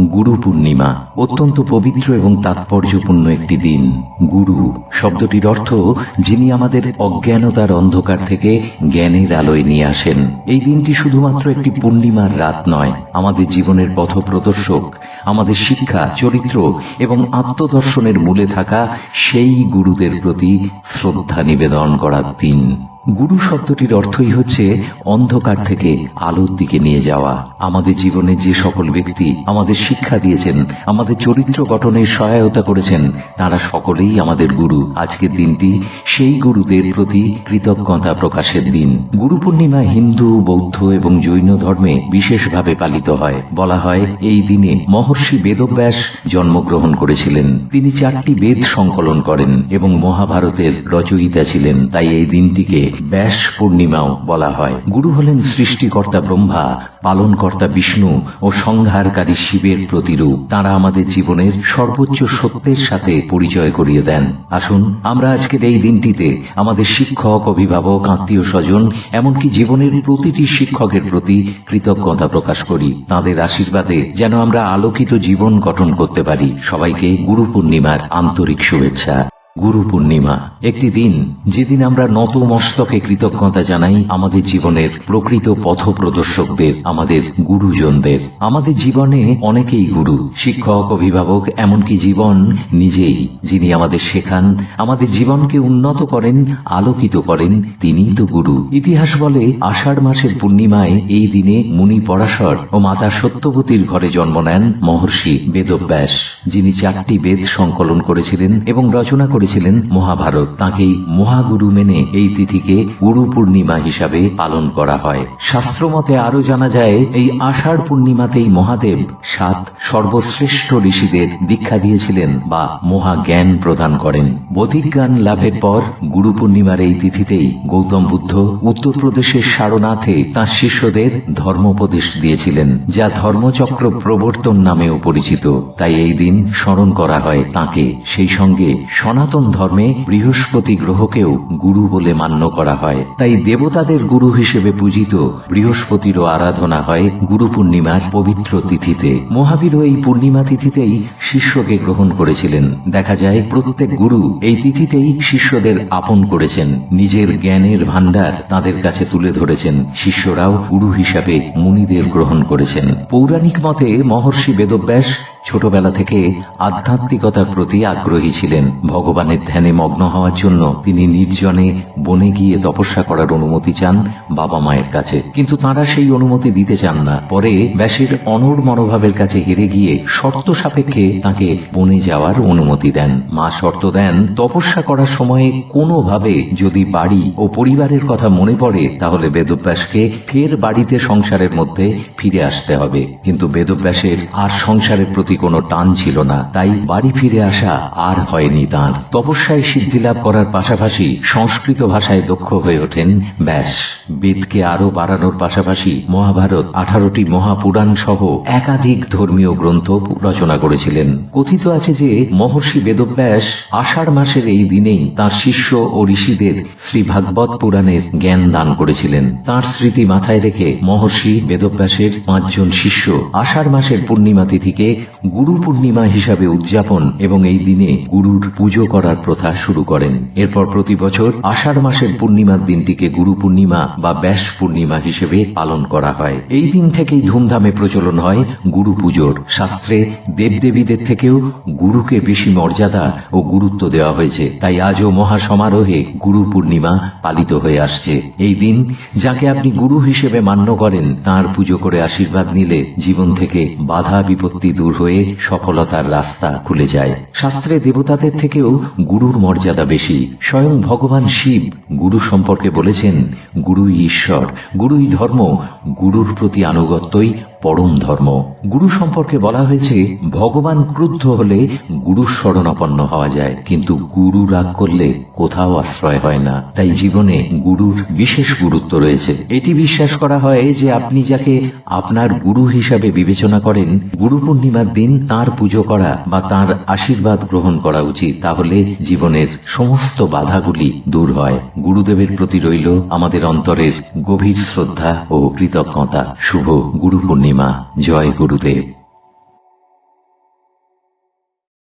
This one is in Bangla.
গুরু পূর্ণিমা, অত্যন্ত পবিত্র এবং তাৎপর্যপূর্ণ একটি দিন। গুরু, শব্দটির অর্থ যিনি আমাদের অজ্ঞানতার অন্ধকার থেকে জ্ঞানের আলোয় নিয়ে আসেন। এই দিনটি শুধুমাত্র একটি পূর্ণিমার রাত নয়, আমাদের জীবনের পথপ্রদর্শক, আমাদের শিক্ষা, চরিত্র এবং আত্মদর্শনের মূলে থাকা সেই গুরুদের প্রতি শ্রদ্ধা নিবেদন করার দিন। গুরু শব্দটির অর্থই হচ্ছে অন্ধকার থেকে আলোর দিকে নিয়ে যাওয়া। আমাদের জীবনে যে সকল ব্যক্তি আমাদের শিক্ষা দিয়েছেন, আমাদের চরিত্র গঠনের সহায়তা করেছেন, তারা সকলেই আমাদের গুরু। আজকের দিনটি সেই গুরুদের প্রতি কৃতজ্ঞতা প্রকাশের দিন। গুরু পূর্ণিমা হিন্দু, বৌদ্ধ এবং জৈন ধর্মে বিশেষভাবে পালিত হয়। বলা হয়, এই দিনে মহর্ষি বেদব্যাস জন্মগ্রহণ করেছিলেন। তিনি চারটি বেদ সংকলন করেন এবং মহাভারতের রচয়িতা ছিলেন। তাই এই দিনটিকে ব্যাস পূর্ণিমাও বলা হয়। গুরু হলেন সৃষ্টিকর্তা ব্রহ্মা, পালনকর্তা বিষ্ণু ও সংহারকারী শিবের প্রতিরূপ। তারা আমাদের জীবনের সর্বোচ্চ সত্যের সাথে পরিচয় করিয়ে দেন। আসুন, আমরা আজকের এই দিনটিতে আমাদের শিক্ষক, অভিভাবক, আত্মীয় স্বজন, এমনকি জীবনের প্রতিটি শিক্ষকের প্রতি কৃতজ্ঞতা প্রকাশ করি। তাদের আশীর্বাদে যেন আমরা আলোকিত জীবন গঠন করতে পারি। সবাইকে গুরু পূর্ণিমার আন্তরিক শুভেচ্ছা। গুরু পূর্ণিমা, একটি দিন যেদিন আমরা নত মস্তকে কৃতজ্ঞতা জানাই আমাদের জীবনের প্রকৃত পথ প্রদর্শকদের আমাদের গুরুজনদের। আমাদের জীবনে অনেকেই গুরু, শিক্ষক, অভিভাবক, এমনকি জীবন নিজেই যিনি আমাদের শেখান, আমাদের জীবনকে উন্নত করেন, আলোকিত করেন, তিনিই তো গুরু। ইতিহাস বলে, আষাঢ় মাসের পূর্ণিমায় এই দিনে মুনি পরাশর ও মাতা সত্যবতীর ঘরে জন্ম নেন মহর্ষি বেদব্যাস, যিনি চারটি বেদ সংকলন করেছিলেন এবং রচনা করেছিলেন মহাভারত। তাকেই মহাগুরু মেনে এই তিথিকে গুরু পূর্ণিমা হিসাবে পালন করা হয়। শাস্ত্রমতে আরও জানা যায়, এই আষাঢ় পূর্ণিমাতেই মহাদেব সাত সর্বশ্রেষ্ঠ ঋষিদের দীক্ষা দিয়েছিলেন বা মহা জ্ঞান প্রদান করেন। জ্ঞান লাভের পর গুরু পূর্ণিমার এই তিথিতেই গৌতম বুদ্ধ উত্তরপ্রদেশের সারনাথে তাঁর শিষ্যদের ধর্মোপদেশ দিয়েছিলেন, যা ধর্মচক্র প্রবর্তন নামেও পরিচিত। তাই এই দিন স্মরণ করা হয় তাকে। সেই সঙ্গে সনাতন ধর্মে বৃহস্পতি গ্রহকেও গুরু বলে মান্য করা হয়। তাই দেবতাদের গুরু হিসেবে পূজিত বৃহস্পতিরও আরাধনা হয় গুরু পূর্ণিমার পবিত্র তিথিতে। মহাবীর এই পূর্ণিমা তিথিতেই শিষ্যকে গ্রহণ করেছিলেন। দেখা যায়, প্রত্যেক গুরু এই তিথিতেই শিষ্যদের আপন করেছেন। নিজের জ্ঞানের ভাণ্ডার তাদের কাছে তুলে ধরেছেন। শিষ্যরাও গুরু হিসাবে মুনিদের গ্রহণ করেছেন। পৌরাণিক মতে মহর্ষি বেদব্যাস ছোটবেলা থেকে আধ্যাত্মিকতার প্রতি আগ্রহী ছিলেন। ভগবানের ধ্যানে মগ্ন হওয়ার জন্য তিনি নির্জনে বনে গিয়ে তপস্যা করার অনুমতি চান বাবা মায়ের কাছে। কিন্তু তারা সেই অনুমতি দিতে চান না। পরে ব্যাসের অনর মনোভাবের কাছে হেরে গিয়ে শর্ত সাপেক্ষে তাকে বনে যাওয়ার অনুমতি দেন। মা শর্ত দেন, তপস্যা করার সময়ে কোনোভাবে যদি বাড়ি ও পরিবারের কথা মনে পড়ে, তাহলে বেদব্যাসকে ফের বাড়িতে সংসারের মধ্যে ফিরে আসতে হবে। কিন্তু বেদব্যাসের আর সংসারের প্রতি কোনো টান ছিল না, তাই বাড়ি ফিরে আসা আর হয়নি তাঁর। তপস্যায় সিদ্ধিলাভ করার পাশাপাশি সংস্কৃত ভাষায় দক্ষ হয়ে ওঠেন ব্যাস। বেদকে আরও বাড়ানোর পাশাপাশি মহাভারত আঠারোটি মহাপুরাণ সহ একাধিক ধর্মীয় গ্রন্থ রচনা করেছিলেন। কথিত আছে যে মহর্ষি বেদব্যাস আষাঢ় মাসের এই দিনেই তার শিষ্য ও ঋষিদের শ্রী ভাগবত পুরাণের জ্ঞান দান করেছিলেন। তার স্মৃতি মাথায় রেখে মহর্ষি বেদব্যাসের পাঁচজন শিষ্য আষাঢ় মাসের পূর্ণিমা তিথিকে গুরু পূর্ণিমা হিসাবে উদযাপন এবং এই দিনে গুরুর পুজো করার প্রথা শুরু করেন। এরপর প্রতি বছর আষাঢ় মাসের পূর্ণিমার দিনটিকে গুরু পূর্ণিমা বা ব্যাস পূর্ণিমা হিসেবে পালন করা হয়। এই দিন থেকেই ধুমধামে প্রচলন হয় গুরু পুজোর। শাস্ত্রে দেবদেবীদের থেকেও গুরুকে বেশি মর্যাদা ও গুরুত্ব দেওয়া হয়েছে। তাই আজও মহা সমারোহে গুরু পূর্ণিমা পালিত হয়ে আসছে। এই দিন যাকে আপনি গুরু হিসেবে মান্য করেন, তার পুজো করে আশীর্বাদ নিলে জীবন থেকে বাধা বিপত্তি দূর হয়ে সফলতার রাস্তা খুলে যায়। শাস্ত্রে দেবতাদের থেকেও গুরুর মর্যাদা বেশি। স্বয়ং ভগবান শিব গুরু সম্পর্কে বলেছেন গুরুই ঈশ্বর। গুরুই ধর্ম, গুরুর প্রতি আনুগত্যই পরম ধর্ম। গুরু সম্পর্কে বলা হয়েছে, ভগবান ক্রুদ্ধ হলে গুরুর শরণাপন্ন হওয়া যায়, কিন্তু গুরু রাগ করলে কোথাও আশ্রয় হয় না। তাই জীবনে গুরুর বিশেষ গুরুত্ব রয়েছে। এটি বিশ্বাস করা হয় যে আপনি যাকে আপনার গুরু হিসাবে বিবেচনা করেন, গুরু পূর্ণিমার দিন তার পুজো করা বা তার আশীর্বাদ গ্রহণ করা উচিত, তাহলে জীবনের সমস্ত বাধাগুলি দূর হয়। গুরুদেবের প্রতি রইল আমাদের অন্তরের গভীর শ্রদ্ধা ও কৃতজ্ঞতা। শুভ গুরু পূর্ণিমা। জয় গুরুদেব।